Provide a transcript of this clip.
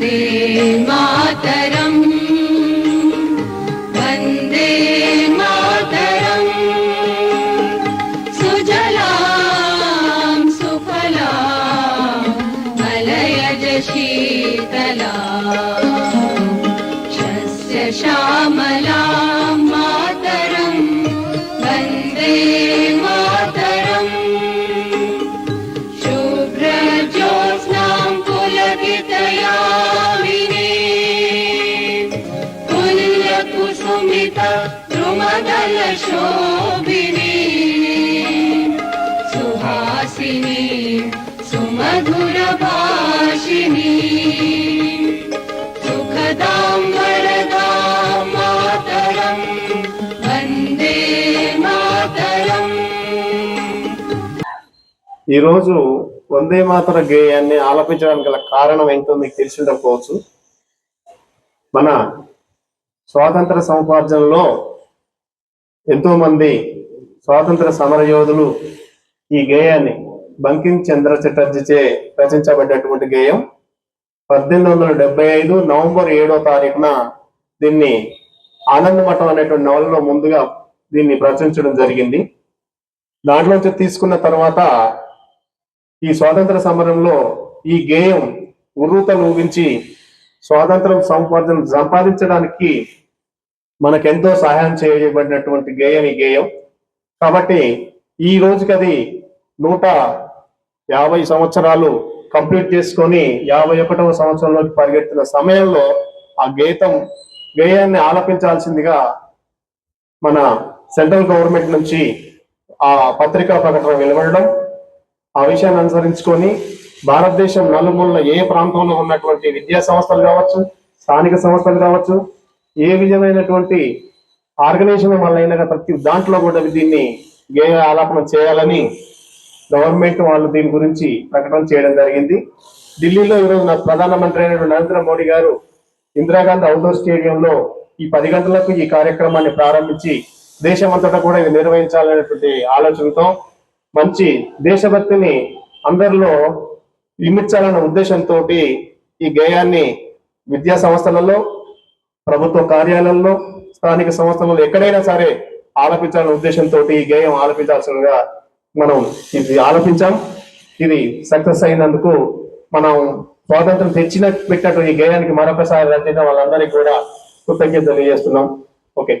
न्दे मातरम्। वन्दे मातरम्। सुजलां सुफला मलयज शीतलास्य श्यामलां मातरं वन्दे शोभिनी सुहासिनी सुमधुरभाषिणी सुखदां वरदां मातरं वन्दे मातरम् ఈరోజు వందే మాతర గేయాన్ని ఆలపించడానికి గల కారణం ఏంటో మీకు తెలిసి ఉండకపోవచ్చు మన స్వాతంత్ర సముపార్జనలో ఎంతో మంది స్వాతంత్ర సమర యోధులు ఈ గేయాన్ని బంకిం చంద్ర చటర్జీచే రచించబడ్డటువంటి గేయం పద్దెనిమిది వందల డెబ్బై ఐదు నవంబర్ ఏడో తారీఖున దీన్ని ఆనంద మఠం అనేటువంటి నవలలో ముందుగా దీన్ని ప్రచురించడం జరిగింది. దాంట్లోంచి తీసుకున్న తర్వాత ఈ స్వాతంత్ర సమరంలో ఈ గేయం ఉర్రూతలు ఊగించి స్వాతంత్రం సంపాదన సంపాదించడానికి మనకెంతో సహాయం చేయబడినటువంటి గేయం ఈ గేయం. కాబట్టి ఈ రోజుకి అది నూట యాభై సంవత్సరాలు కంప్లీట్ చేసుకొని యాభై ఒకటవ సంవత్సరంలోకి పరిగెత్తిన సమయంలో ఆ గీతం గేయాన్ని ఆలపించాల్సిందిగా మన సెంట్రల్ గవర్నమెంట్ నుంచి ఆ పత్రికా ప్రకటన వెలువడడం ఆ విషయాన్ని అనుసరించుకొని భారతదేశం నలుమూల ఏ ప్రాంతంలో ఉన్నటువంటి విద్యా సంస్థలు కావచ్చు స్థానిక సంస్థలు కావచ్చు ఏ విధమైనటువంటి ఆర్గనైజేషన్ వల్ల ప్రతి దాంట్లో కూడా దీన్ని గేయ ఆలాపన చేయాలని గవర్నమెంట్ వాళ్ళు దీని గురించి ప్రకటన చేయడం జరిగింది. ఢిల్లీలో ఈరోజు నా ప్రధానమంత్రి అయినటువంటి నరేంద్ర మోడీ గారు ఇందిరాగాంధీ అవుట్డోర్ స్టేడియంలో ఈ పది గంటలకు ఈ కార్యక్రమాన్ని ప్రారంభించి దేశమంతటా కూడా ఇది నిర్వహించాలనేటువంటి ఆలోచనతో మంచి దేశభక్తిని అందరిలో ఇమిడ్చాలన్న ఉద్దేశంతో ఈ గేయాన్ని విద్యా సంస్థలలో ప్రభుత్వ కార్యాలయంలో స్థానిక సంస్థలలో ఎక్కడైనా సరే ఆలపించాలనే ఉద్దేశంతో ఈ గేయం ఆలపించాల్సిందిగా మనం ఇది ఆలపించాం. ఇది సక్సెస్ అయినందుకు మనం స్వాతంత్రం తెచ్చిన పెట్టినట్టు ఈ గేయానికి మరొకసారి రచించిన వాళ్ళందరికీ కూడా కృతజ్ఞతలు తెలియజేస్తున్నాం. ఓకే.